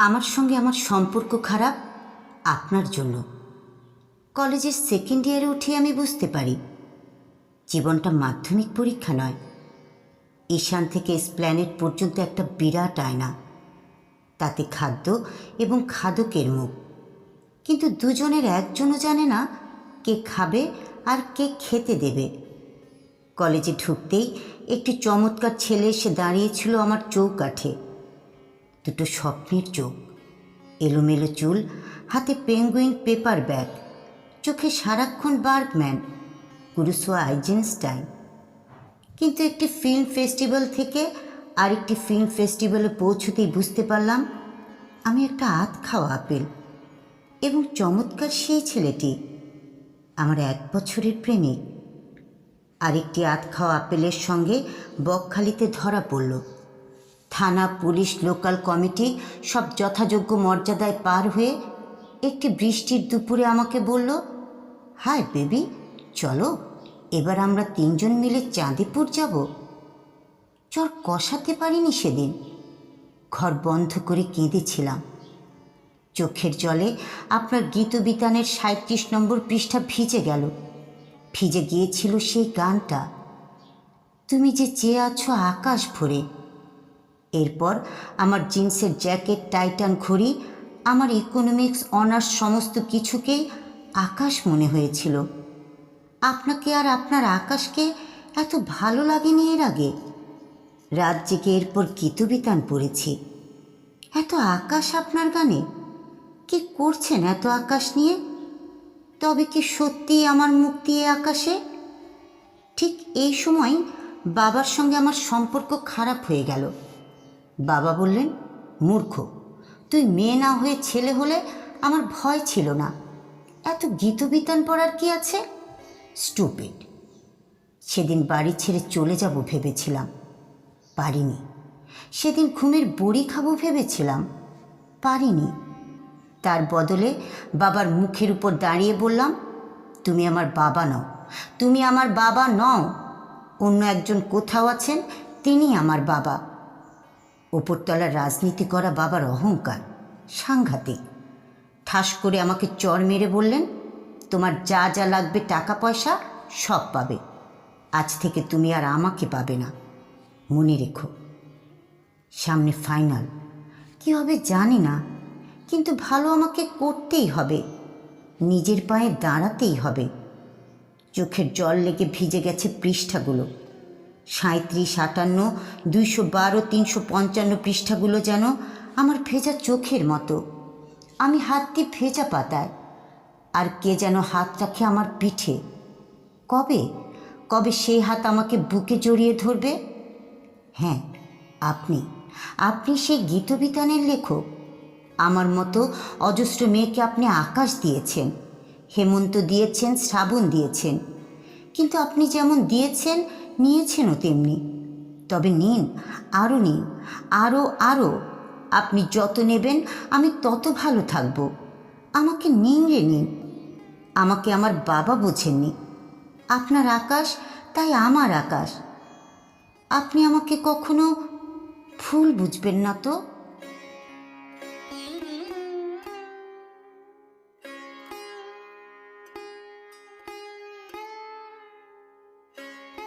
আমার সঙ্গে আমার সম্পর্ক খারাপ? আপনার জন্য। কলেজের সেকেন্ড ইয়ারে উঠে আমি বুঝতে পারি। জীবনটা মাধ্যমিক পরীক্ষা নয়। ঈশান থেকে স্প্ল্যানেট পর্যন্ত একটা বিরাট আয়না। তাতে খাদ্য এবং খাদকের মুখ। কিন্তু দুজনের একজনও জানে না কে খাবে আর কে খেতে দেবে। কলেজে ঢুকতেই একটি চমৎকার ছেলে এসে দাঁড়িয়েছিল আমার চৌকাঠে। দুটো স্বপ্নের চোখ, এলোমেলো চুল, হাতে পেঙ্গুইন পেপার ব্যাগ, চোখে সারাক্ষণ বার্গম্যান, কুরুসোয়া আইজেনস্টাইন। কিন্তু একটি ফিল্ম ফেস্টিভ্যাল থেকে আরেকটি ফিল্ম ফেস্টিভ্যালে পৌঁছতেই বুঝতে পারলাম, আমি একটা আধ খাওয়া আপেল এবং চমৎকার সেই ছেলেটি, আমার এক বছরের প্রেমিক। আরেকটি আধ খাওয়া আপেলের সঙ্গে বকখালিতে ধরা পড়ল। থানা, পুলিশ, লোকাল কমিটি সব যথাযোগ্য মর্যাদায় পার হয়ে একটি বৃষ্টির দুপুরে আমাকে বলল, হায় বেবি, চলো, এবার আমরা তিনজন মিলে চাঁদিপুর যাব। চর কষাতে পারিনি সেদিন। ঘর বন্ধ করে কেঁদেছিলাম। চোখের জলে আপনার গীতবিতানের সাঁত্রিশ নম্বর পৃষ্ঠা ভিজে গেল। ভিজে গিয়েছিল সেই গানটা। তুমি যে চেয়ে আছো আকাশ ভরে এরপর আমার জিন্সের জ্যাকেট, টাইটান ঘড়ি, আমার ইকোনমিক্স অনার্স সমস্ত কিছুকেই আকাশ মনে হয়েছিল। আপনাকে আর আপনার আকাশকে এত ভালো লাগেনি এর আগে? রাত জেগে এরপর গীতবিতান পড়েছি। এত আকাশ আপনার গানে? কি করছেন এত আকাশ নিয়ে? তবে কি সত্যিই আমার মুক্তি এ আকাশে? ঠিক এই সময় বাবার সঙ্গে আমার সম্পর্ক খারাপ হয়ে গেল। বাবা বললেন, মূর্খ, তুই মেয়ে না হয়ে ছেলে হলে আমার ভয় ছিল না। এত গীতবিতান পড়ার কি আছে? স্টুপিড সেদিন বাড়ি ছেড়ে চলে যাব ভেবেছিলাম। পারিনি। সেদিন ঘুমের বড়ি খাব ভেবেছিলাম। পারিনি। তার বদলে বাবার মুখের উপর দাঁড়িয়ে বললাম, তুমি আমার বাবা নও। তুমি আমার বাবা নও। অন্য একজন কোথাও আছেন তিনি আমার বাবা। ওপরতলার রাজনীতি করা বাবার অহংকার, সাংঘাতিক। ঠাস করে আমাকে চর মেরে বললেন, তোমার যা যা লাগবে টাকা, পয়সা, সব পাবে। আজ থেকে তুমি আর আমাকে পাবে না। মনে রেখো। সামনে ফাইনাল। কী হবে জানি না, কিন্তু ভালো আমাকে করতেই হবে। নিজের পায়ে দাঁড়াতেই হবে। চোখের জল লেগে ভিজে গেছে পৃষ্ঠাগুলো। সাঁত্রিশ আটান্ন, দুইশো বারো, তিনশো পঞ্চান্ন পৃষ্ঠাগুলো যেন আমার ভেজা চোখের মতো। আমি হাত দিয়ে ভেজা পাতায়। আর কে যেন হাত রাখে আমার পিঠে। কবে? কবে সেই হাত আমাকে বুকে জড়িয়ে ধরবে? হ্যাঁ আপনি। আপনি সেই গীতবিতানের লেখক। আমার মতো অজস্র মেয়েকে আপনি আকাশ দিয়েছেন, হেমন্ত দিয়েছেন, শ্রাবণ দিয়েছেন। কিন্তু আপনি যেমন দিয়েছেন নিয়েছেনও তেমনি। তবে নিন, আরও নিন, আরও আরও। আপনি যত নেবেন, আমি তত ভালো থাকব। আমাকে নিন রে নিন। আমাকে আমার বাবা বোঝেননি। আপনার আকাশ, তাই আমার আকাশ। আপনি আমাকে কখনো ফুল বুঝবেন না তো?